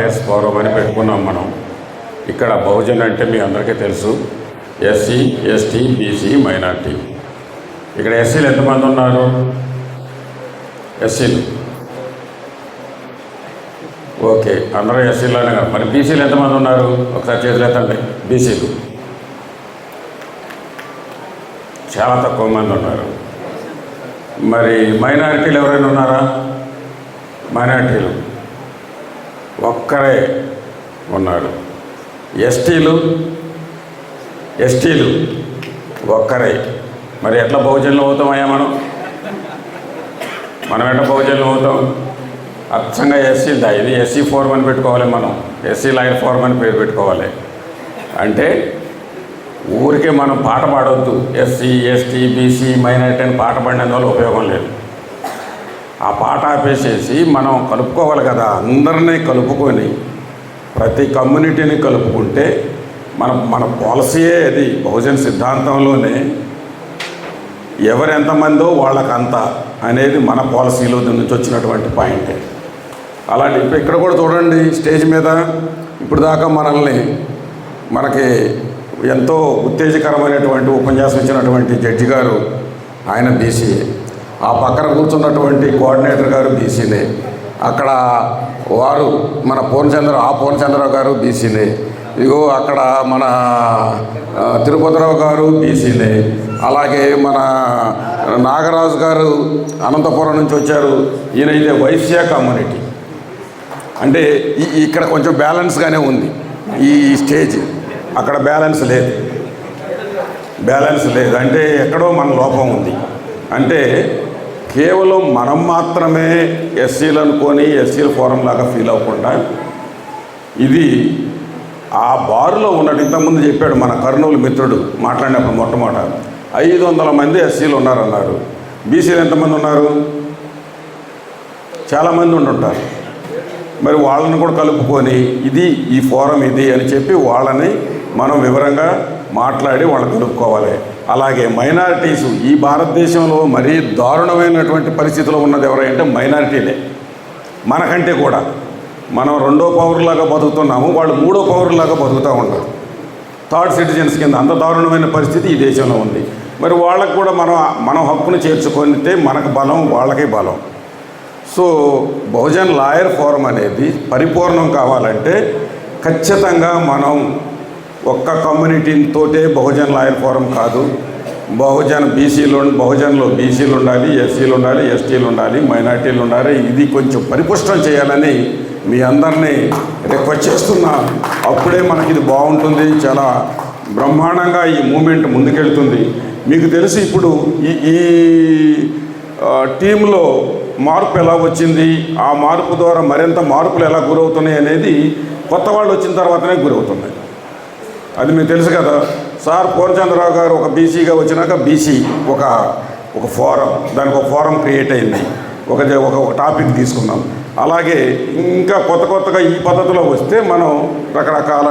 Lawyers forum అని పెట్టుకున్నాం మనం. ఇక్కడ బహుజన్ అంటే మీ అందరికీ తెలుసు. SC ST BC minority. ఇక్కడ ఎస్సీలు ఎంతమంది ఉన్నారు? ఎస్సీలు. ఓకే అందరూ ఎస్సీలోనే కదా. మరి బీసీలు ఎంతమంది ఉన్నారు? ఒకసారి చేతులు ఎత్తండి. బీసీలు. చాలా తక్కువ మంది ఉన్నారు. మరి మైనారిటీలు ఎవరైనా ఉన్నారా? మైనారిటీలు. ఒక్కరే ఉన్నారు ఎస్టీలు ఎస్టీలు ఒక్కరే. మరి ఎట్లా బహుజనులు అవుతామయ్యా మనం? మనం ఎట్లా బహుజనులు అవుతాం? అచ్చంగా ఎస్సీ దా ఇది ఎస్సీ ఫోర్మ్ అని పెట్టుకోవాలి మనం. ఎస్సీ లాయర్ ఫోర్మ్ అని పేరు పెట్టుకోవాలి. అంటే ఊరికే మనం పాట పాడవద్దు ఎస్సీ ఎస్టీ బీసీ మైనారిటీ అని పాట పాడినందువల్ల ఉపయోగం లేదు. ఆ పాట ఆపేసేసి మనం కలుపుకోవాలి కదా అందరినీ కలుపుకొని ప్రతి కమ్యూనిటీని కలుపుకుంటే మన మన పాలసీయే అది బహుజన్ సిద్ధాంతంలోనే. ఎవరు ఎంతమందో వాళ్ళకంత అనేది మన పాలసీలో నుంచి వచ్చినటువంటి పాయింటే. అలాంటి ఇప్పుడు ఇక్కడ కూడా చూడండి స్టేజ్ మీద ఇప్పుడు దాకా మనల్ని మనకి ఎంతో ఉత్తేజకరమైనటువంటి ఉపన్యాసం ఇచ్చినటువంటి జడ్జి గారు ఆయన బీసీఏ. ఆ పక్కన కూర్చున్నటువంటి కోఆర్డినేటర్ గారు బీసీనే. అక్కడ వారు మన పూర్ణచంద్ర ఆ పూర్ణచంద్రరావు గారు బీసీనే. ఇగో అక్కడ మన తిరుపతిరావు గారు బీసీనే. అలాగే మన నాగరాజు గారు అనంతపురం నుంచి వచ్చారు. ఈయనైతే వైశ్య కమ్యూనిటీ. అంటే ఇక్కడ కొంచెం బ్యాలెన్స్గానే ఉంది. ఈ స్టేజ్ అక్కడ బ్యాలెన్స్ లేదు. బ్యాలెన్స్ లేదు. అంటే ఎక్కడో మన లోపం ఉంది. అంటే కేవలం మనం మాత్రమే ఎస్సీలు అనుకొని ఎస్సీల ఫోరం లాగా ఫీల్ అవ్వకుండా ఇది ఆ బారులో ఉన్నట్టు ఇంతకుముందు చెప్పాడు మన కర్నూలు మిత్రుడు మాట్లాడినప్పుడు మొట్టమొదట. ఐదు వందల మంది ఎస్సీలు ఉన్నారన్నారు. బీసీలు ఎంతమంది ఉన్నారు? చాలామంది ఉంటుంటారు మరి వాళ్ళని కూడా కలుపుకొని ఇది ఈ ఫోరం ఇది అని చెప్పి వాళ్ళని మనం వివరంగా మాట్లాడి వాళ్ళని కలుపుకోవాలి. అలాగే మైనారిటీస్ ఈ భారతదేశంలో మరీ దారుణమైనటువంటి పరిస్థితిలో ఉన్నది ఎవరంటే మైనారిటీలే. మనకంటే కూడా మనం రెండో పౌరులాగా బతుకుతున్నాము వాళ్ళు మూడో పౌరులాగా బతుకుతూ ఉంటారు థర్డ్ సిటిజన్స్ కింద అంత దారుణమైన పరిస్థితి ఈ దేశంలో ఉంది. మరి వాళ్ళకు కూడా మనం మనం హక్కును చేర్చుకొనితే మనకు బలం వాళ్ళకే బలం. సో బహుజన్ లాయర్ ఫోరం అనేది పరిపూర్ణం కావాలంటే ఖచ్చితంగా మనం ఒక్క కమ్యూనిటీతోటే బహుజన్ లాయల్ ఫోరం కాదు. బహుజన్ బీసీలు బహుజన్లో బీసీలు ఉండాలి ఎస్సీలు ఉండాలి ఎస్టీలు ఉండాలి మైనార్టీలు ఉండాలి. ఇది కొంచెం పరిపుష్టం చేయాలని మీ అందరినీ రిక్వెస్ట్ చేస్తున్నా. అప్పుడే మనకి ఇది బాగుంటుంది. చాలా బ్రహ్మాండంగా ఈ మూమెంట్ ముందుకెళ్తుంది. మీకు తెలిసి ఇప్పుడు ఈ ఈ టీంలో మార్పు ఎలా వచ్చింది? ఆ మార్పు ద్వారా మరింత మార్పులు ఎలా గురవుతున్నాయి అనేది కొత్త వాళ్ళు వచ్చిన తర్వాతనే గురవుతున్నాయి. అది మీకు తెలుసు కదా. సార్ పూర్ణచంద్రరావు గారు ఒక బీసీగా వచ్చినాక బీసీ ఒక ఒక ఫోరం దానికి ఒక ఫోరం క్రియేట్ అయింది. ఒక ఒక టాపిక్ తీసుకున్నాం అలాగే ఇంకా కొత్త కొత్తగా ఈ పద్ధతిలో వస్తే మనం రకరకాల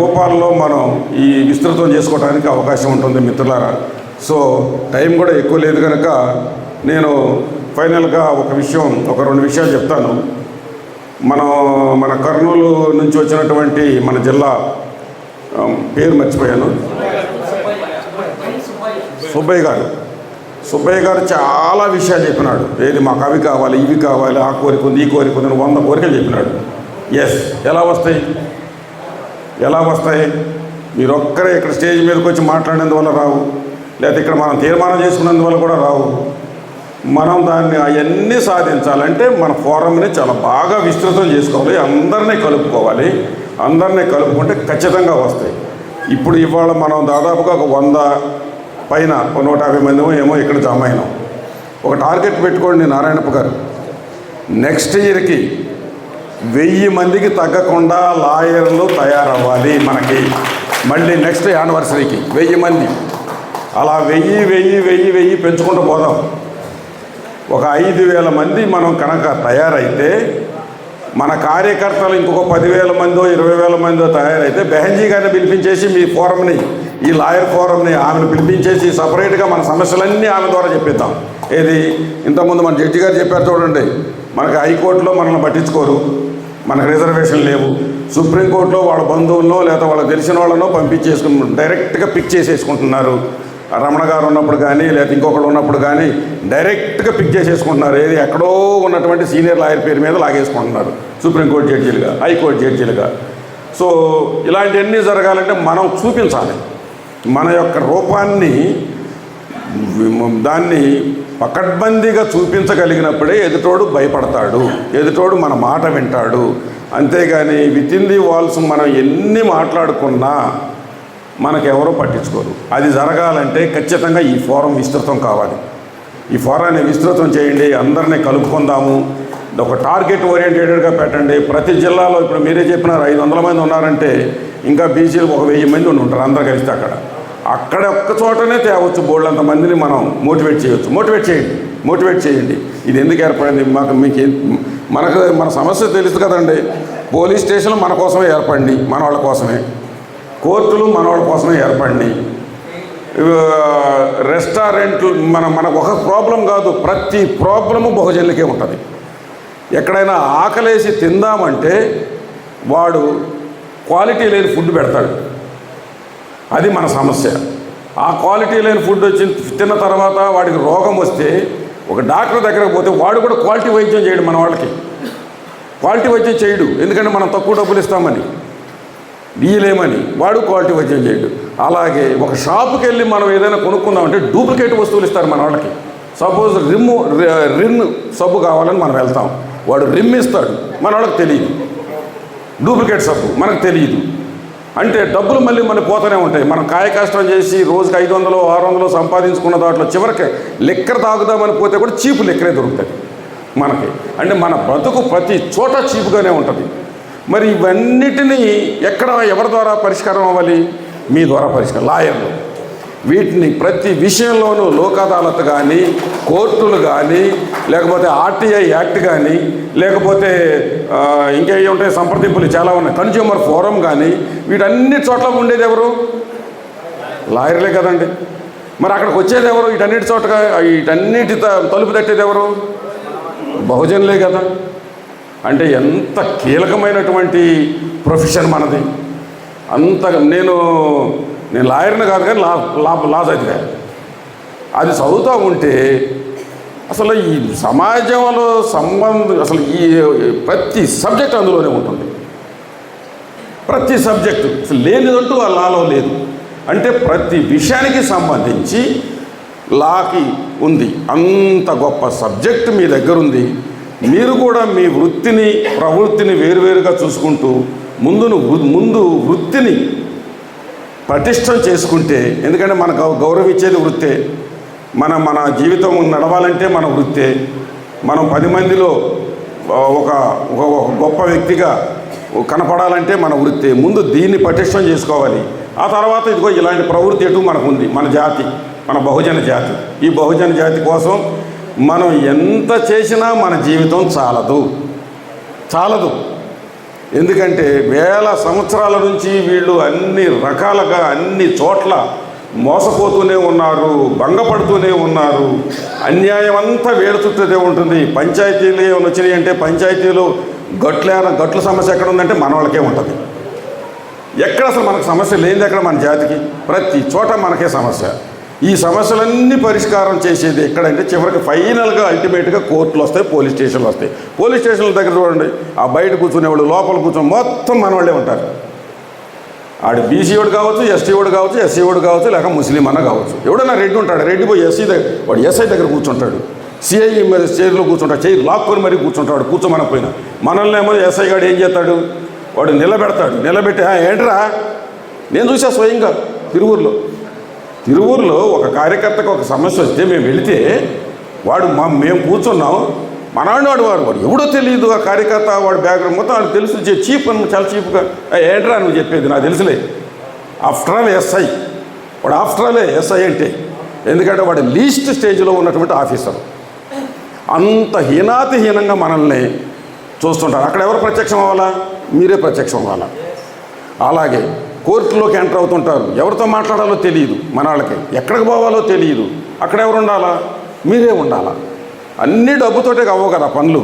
రూపాల్లో మనం ఈ విస్తృతం చేసుకోవడానికి అవకాశం ఉంటుంది మిత్రులారా. సో టైం కూడా ఎక్కువ లేదు కనుక నేను ఫైనల్గా ఒక విషయం ఒక రెండు విషయాలు చెప్తాను. మనం మన కర్నూలు నుంచి వచ్చినటువంటి మన జిల్లా పేరు మర్చిపోయాను. సుబ్బయ్య గారు. సుబ్బయ్య గారు చాలా విషయాలు చెప్పినాడు. ఏది మాకు అవి కావాలి ఇవి కావాలి ఆ కోరిక ఉంది ఈ కోరిక ఉంది వంద కోరికలు చెప్పినాడు. ఎస్ ఎలా వస్తాయి? ఎలా వస్తాయి? మీరు ఒక్కరే ఇక్కడ స్టేజ్ మీదకి వచ్చి మాట్లాడినందువల్ల రావు. లేకపోతే ఇక్కడ మనం తీర్మానం చేసుకున్నందువల్ల కూడా రావు. మనం దాన్ని అవన్నీ సాధించాలంటే మన ఫోరంని చాలా బాగా విస్తృతం చేసుకోవాలి అందరినీ కలుపుకోవాలి. అందరినీ కలుపుకుంటే ఖచ్చితంగా వస్తాయి. ఇప్పుడు ఇవాళ మనం దాదాపుగా ఒక వంద పైన నూట యాభై మంది ఏమో ఇక్కడ జమ అయినాం. ఒక టార్గెట్ పెట్టుకోండి నారాయణప్ప గారు. నెక్స్ట్ ఇయర్కి వెయ్యి మందికి తగ్గకుండా లాయర్లు తయారవ్వాలి మనకి. మళ్ళీ నెక్స్ట్ యానివర్సరీకి వెయ్యి మంది. అలా వెయ్యి వెయ్యి వెయ్యి వెయ్యి పెంచుకుంటూ పోదాం. ఒక ఐదు వేల మంది మనం కనుక తయారైతే మన కార్యకర్తలు ఇంకొక పదివేల మందో ఇరవై వేల మందో తయారైతే బెహంజీ గారిని పిలిపించేసి మీ ఫోరంని ఈ లాయర్ ఫోరంని ఆమెను పిలిపించేసి సపరేట్గా మన సమస్యలన్నీ ఆమె ద్వారా చెప్పిద్దాం. ఏది? ఇంతకుముందు మన జడ్జి గారు చెప్పారు చూడండి మనకి హైకోర్టులో మనల్ని పట్టించుకోరు మనకు రిజర్వేషన్ లేవు. సుప్రీంకోర్టులో వాళ్ళ బంధువులను లేదా వాళ్ళకి తెలిసిన వాళ్ళనో పంపించేసుకుని డైరెక్ట్గా పిక్ చేసేసుకుంటున్నారు. రమణ గారు ఉన్నప్పుడు కానీ లేదా ఇంకొకరు ఉన్నప్పుడు కానీ డైరెక్ట్గా పిక్ చేసేసుకుంటున్నారు. ఏది ఎక్కడో ఉన్నటువంటి సీనియర్ లాయర్ పేరు మీద లాగేసుకుంటున్నారు. సుప్రీంకోర్టు జడ్జీలుగా హైకోర్టు జడ్జీలుగా. సో ఇలాంటివన్నీ జరగాలంటే మనం చూపించాలి. మన యొక్క రూపాన్ని దాన్ని పకడ్బందీగా చూపించగలిగినప్పుడే ఎదుటోడు భయపడతాడు. ఎదుటోడు మన మాట వింటాడు. అంతేగాని విత్ ఇన్ ది వాల్స్ మనం ఎన్ని మాట్లాడుకున్నా మనకెవరో పట్టించుకోరు. అది జరగాలంటే ఖచ్చితంగా ఈ ఫోరం విస్తృతం కావాలి. ఈ ఫోరాన్ని విస్తృతం చేయండి అందరినీ కలుపుకుందాము. ఒక టార్గెట్ ఓరియంటెడెడ్గా పెట్టండి. ప్రతి జిల్లాలో ఇప్పుడు మీరే చెప్పినారు ఐదు వందల మంది ఉన్నారంటే ఇంకా బీసీలు ఒక వెయ్యి మంది ఉండి ఉంటారు అందరు కలిస్తే అక్కడ. అక్కడ ఒక్క చోటనే తేవచ్చు బోళ్ళంత మందిని మనం మోటివేట్ చేయవచ్చు మోటివేట్ చేయండి మోటివేట్ చేయండి. ఇది ఎందుకు ఏర్పడింది? మాకు మీకు మనకు మన సమస్య తెలుసు కదండి. పోలీస్ స్టేషన్లు మన కోసమే ఏర్పడింది మన వాళ్ళ కోసమే. కోర్టులు మనవాళ్ళ కోసమే ఏర్పడినాయి. రెస్టారెంట్లు మన మనకు ఒక ప్రాబ్లం కాదు ప్రతి ప్రాబ్లము బహుజనులకే ఉంటుంది. ఎక్కడైనా ఆకలేసి తిందామంటే వాడు క్వాలిటీ లేని ఫుడ్ పెడతాడు. అది మన సమస్య. ఆ క్వాలిటీ లేని ఫుడ్ వచ్చి తిన్న తర్వాత వాడికి రోగం వస్తే ఒక డాక్టర్ దగ్గరకు పోతే వాడు కూడా క్వాలిటీ వైద్యం చేయడు మన వాళ్ళకి క్వాలిటీ వైద్యం చేయడు. ఎందుకంటే మనం తక్కువ డబ్బులు ఇస్తామని. ఇయ్యలేమని వాడు క్వాలిటీ వైద్యం చేయడు అలాగే ఒక షాపుకి వెళ్ళి మనం ఏదైనా కొనుక్కుందామంటే డూప్లికేట్ వస్తువులు ఇస్తారు మన వాళ్ళకి. సపోజ్ రిమ్ రిన్ సబ్బు కావాలని మనం వెళ్తాం. వాడు రిమ్ ఇస్తాడు. మన వాళ్ళకి తెలియదు. డూప్లికేట్ సబ్బు మనకు తెలియదు. అంటే డబ్బులు మళ్ళీ మళ్ళీ పోతూనే ఉంటాయి. మనం కాయ కష్టం చేసి రోజుకి ఐదు వందలు ఆరు వందలు సంపాదించుకున్న దాంట్లో చివరికి లెక్కర తాగుదామని పోతే కూడా చీపు లెక్కరే దొరుకుతుంది. మనకి. అంటే మన బ్రతుకు ప్రతి చోట చీపుగానే ఉంటుంది. మరి ఇవన్నిటినీ ఎక్కడ ఎవరి ద్వారా పరిష్కారం అవ్వాలి? మీ ద్వారా పరిష్కారం లాయర్లు. వీటిని ప్రతి విషయంలోనూ లోక్ అదాలత్ కానీ కోర్టులు కానీ లేకపోతే ఆర్టీఐ యాక్ట్ కానీ లేకపోతే ఇంకేవి ఉంటాయి సంప్రదింపులు చాలా ఉన్నాయి. కన్జ్యూమర్ ఫోరం కానీ వీటన్ని చోట్ల ఉండేది ఎవరు? లాయర్లే కదండి. మరి అక్కడికి వచ్చేది ఎవరు? వీటన్నిటి చోట వీటన్నిటి త- తలుపు తట్టేది ఎవరు? బహుజనులే కదా. అంటే ఎంత కీలకమైనటువంటి ప్రొఫెషన్ మనది. అంత నేను నేను లాయర్ని కాదు కానీ లా లా లా చదివా అది చదువుతూ ఉంటే అసలు ఈ సమాజంలో సంబంధం అసలు ఈ ప్రతి సబ్జెక్ట్ అందులోనే ఉంటుంది. ప్రతి సబ్జెక్టు అసలు లేనిదంటూ ఆ లాలో లేదు. అంటే ప్రతి విషయానికి సంబంధించి లాకి ఉంది. అంత గొప్ప సబ్జెక్ట్ మీ దగ్గర ఉంది మీరు కూడా మీ వృత్తిని ప్రవృత్తిని వేరువేరుగా చూసుకుంటూ ముందును వృ- ముందు వృత్తిని పటిష్టం చేసుకుంటే ఎందుకంటే మన గౌరవించేది వృత్తే మన మన జీవితం నడవాలంటే మన వృత్తే మనం పది మందిలో ఒక ఒక ఒక గొప్ప వ్యక్తిగా కనపడాలంటే మన వృత్తే. ముందు దీన్ని పటిష్టం చేసుకోవాలి. ఆ తర్వాత ఇదిగో ఇలాంటి ప్రవృత్తి ఎటు మనకు ఉంది మన జాతి మన బహుజన జాతి. ఈ బహుజన జాతి కోసం మనం ఎంత చేసినా మన జీవితం చాలదు. చాలదు. ఎందుకంటే వేల సంవత్సరాల నుంచి వీళ్ళు అన్ని రకాలుగా అన్ని చోట్ల మోసపోతూనే ఉన్నారు భంగపడుతూనే ఉన్నారు. అన్యాయం అంతా వేలు ఉంటుంది. పంచాయతీలు ఏమైనా వచ్చినాయి అంటే పంచాయతీలు గట్ల గట్ల సమస్య ఎక్కడ ఉందంటే మన వాళ్ళకే ఉంటుంది. ఎక్కడ అసలు మనకు సమస్య లేనిది ఎక్కడ మన జాతికి? ప్రతి చోట మనకే సమస్య. ఈ సమస్యలన్నీ పరిష్కారం చేసేది ఎక్కడంటే చివరికి ఫైనల్గా అల్టిమేట్గా కోర్టులు వస్తాయి పోలీస్ స్టేషన్లు వస్తాయి. పోలీస్ స్టేషన్ల దగ్గర చూడండి ఆ బయట కూర్చునేవాళ్ళు లోపల కూర్చొని మొత్తం మనవాళ్ళే ఉంటారు. ఆడు బీసీ వాడు కావచ్చు ఎస్టీ వాడు కావచ్చు ఎస్సీ వాడు కావచ్చు లేక ముస్లిం అన్న కావచ్చు. ఎవడన్నా రెడ్డి ఉంటాడు రెడ్డి పోయి ఎస్సీ దగ్గర వాడు ఎస్ఐ దగ్గర కూర్చుంటాడు. సిఐ మరి చైర్లో కూర్చుంటాడు చైర్ లాక్కొని మరీ కూర్చుంటాడు కూర్చోమనకపోయినా. మనల్ని ఏమో ఎస్ఐ గాడు ఏం చేస్తాడు? వాడు నిలబెడతాడు. నిలబెట్టి "ఆ, ఏంట్రా? నేను చూసా స్వయంగా తిరువూరులో. తిరువూరులో ఒక కార్యకర్తకు ఒక సమస్య వస్తే మేము వెళితే వాడు మా మేము కూర్చున్నాం. మనాడు వాడు వాడు వాడు ఎవడో తెలియదు ఆ కార్యకర్త వాడు బ్యాక్గ్రౌండ్ మొత్తం వాడు తెలుసు. చే- చీప్ అని చాలా చీప్గా "ఏ, ఏంట్రా నువ్వు చెప్పేది? నాకు తెలుసులే. ఆఫ్టర్ ఆల్ ఎస్ఐ వాడు ఆఫ్టర్ ఆలే ఎస్ఐ అంటే ఎందుకంటే వాడు లీస్ట్ స్టేజ్లో ఉన్నటువంటి ఆఫీసర్ అంత హీనాతిహీనంగా మనల్ని చూస్తుంటారు. అక్కడ ఎవరు ప్రత్యక్షం అవ్వాలా? మీరే ప్రత్యక్షం అవ్వాలా? అలాగే కోర్టులోకి ఎంటర్ అవుతుంటారు. ఎవరితో మాట్లాడాలో తెలియదు మన వాళ్ళకి ఎక్కడికి పోవాలో తెలియదు. అక్కడ ఎవరు ఉండాలా? మీరే ఉండాలా? అన్ని డబ్బుతోటే అవ్వవు కదా పనులు.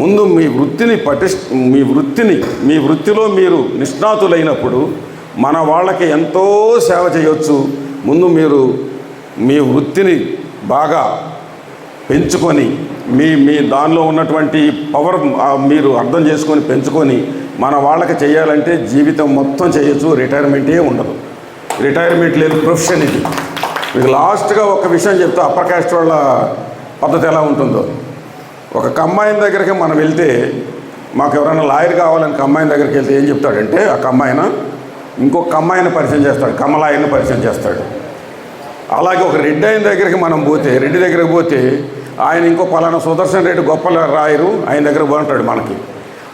ముందు మీ వృత్తిని పటిష్ మీ వృత్తిని మీ వృత్తిలో మీరు నిష్ణాతులైనప్పుడు మన వాళ్ళకి ఎంతో సేవ చేయొచ్చు. ముందు మీరు మీ వృత్తిని బాగా పెంచుకొని మీ మీ దానిలో ఉన్నటువంటి పవర్ మీరు అర్థం చేసుకొని పెంచుకొని మన వాళ్ళకి చేయాలంటే జీవితం మొత్తం చేయొచ్చు రిటైర్మెంటే ఉండదు. రిటైర్మెంట్ లేదు ప్రొఫెషన్ ఇది. మీకు లాస్ట్గా ఒక విషయం చెప్తా అప్పర్ కాస్ట్ వాళ్ళ పద్ధతి ఎలా ఉంటుందో. ఒక కమ్మాయిన దగ్గరికి మనం వెళ్తే మాకు ఎవరైనా లాయర్ కావాలని కమ్మాయిన దగ్గరికి వెళ్తే ఏం చెప్తాడంటే ఆ కమ్మాయిన ఇంకొక అమ్మాయిని పరిచయం చేస్తాడు కమలాయన్ని పరిచయం చేస్తాడు. అలాగే ఒక రెడ్డి ఆయన దగ్గరికి మనం పోతే రెడ్డి దగ్గరికి పోతే ఆయన ఇంకో పలానా సుదర్శన్ రెడ్డి గొప్ప రాయరు ఆయన దగ్గర బాగుంటాడు మనకి.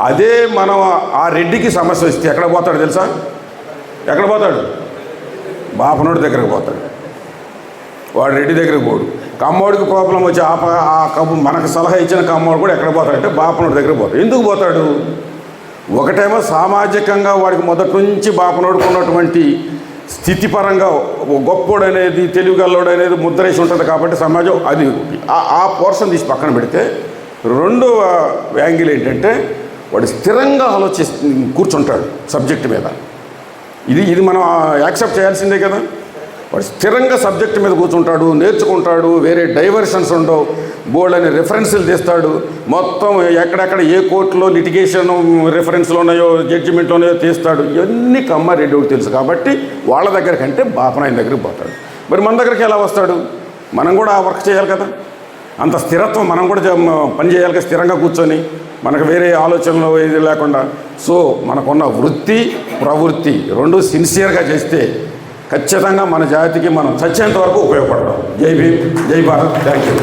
అదే మనం ఆ రెడ్డికి సమస్య వస్తే ఎక్కడ పోతాడు తెలుసా? ఎక్కడ పోతాడు? బాపనోడి దగ్గరకు పోతాడు. వాడు రెడ్డి దగ్గరకు పోడు. కమ్మోడికి ప్రాబ్లం వచ్చి ఆ ఆ కబు మనకు సలహా ఇచ్చిన కమ్మోడు కూడా ఎక్కడ పోతాడంటే బాపనోడి దగ్గర పోతాడు. ఎందుకు పోతాడు? ఒకటేమో సామాజికంగా వాడికి మొదటి నుంచి బాపనోడుకు ఉన్నటువంటి స్థితిపరంగా గొప్పోడనేది గొప్పోడు అనేది తెలివిగల్లోడు అనేది ముద్రేసి ఉంటుంది కాబట్టి సమాజం అది ఆ- ఆ పోర్షన్ తీసి పక్కన పెడితే రెండవ యాంగిల్ ఏంటంటే వాడు స్థిరంగా ఆలోచి కూర్చుంటాడు సబ్జెక్ట్ మీద. ఇది ఇది మనం యాక్సెప్ట్ చేయాల్సిందే కదా. వాడు స్థిరంగా సబ్జెక్ట్ మీద కూర్చుంటాడు నేర్చుకుంటాడు వేరే డైవర్షన్స్ ఉండవు. బోర్డు అనే రెఫరెన్సులు తీస్తాడు. మొత్తం ఎక్కడెక్కడ ఏ కోర్టులో లిటిగేషన్ రెఫరెన్స్లు ఉన్నాయో జడ్జిమెంట్లు ఉన్నాయో తీస్తాడు. ఇవన్నీ కమ్మారెడ్డి ఒకటి తెలుసు కాబట్టి వాళ్ళ దగ్గర కంటే బాపనాయన దగ్గరికి పోతాడు. మరి మన దగ్గరికి ఎలా వస్తాడు? మనం కూడా ఆ వర్క్ చేయాలి కదా. అంత స్థిరత్వం మనం కూడా పని చేయాలి కదా స్థిరంగా కూర్చొని. మనకు వేరే ఆలోచనలు ఏది లేకుండా. సో మనకున్న వృత్తి ప్రవృత్తి రెండు సిన్సియర్గా చేస్తే ఖచ్చితంగా మన జాతికి మనం చచ్చేంత వరకు ఉపయోగపడతాం. జై భీమ్ జై భారత్. Thank you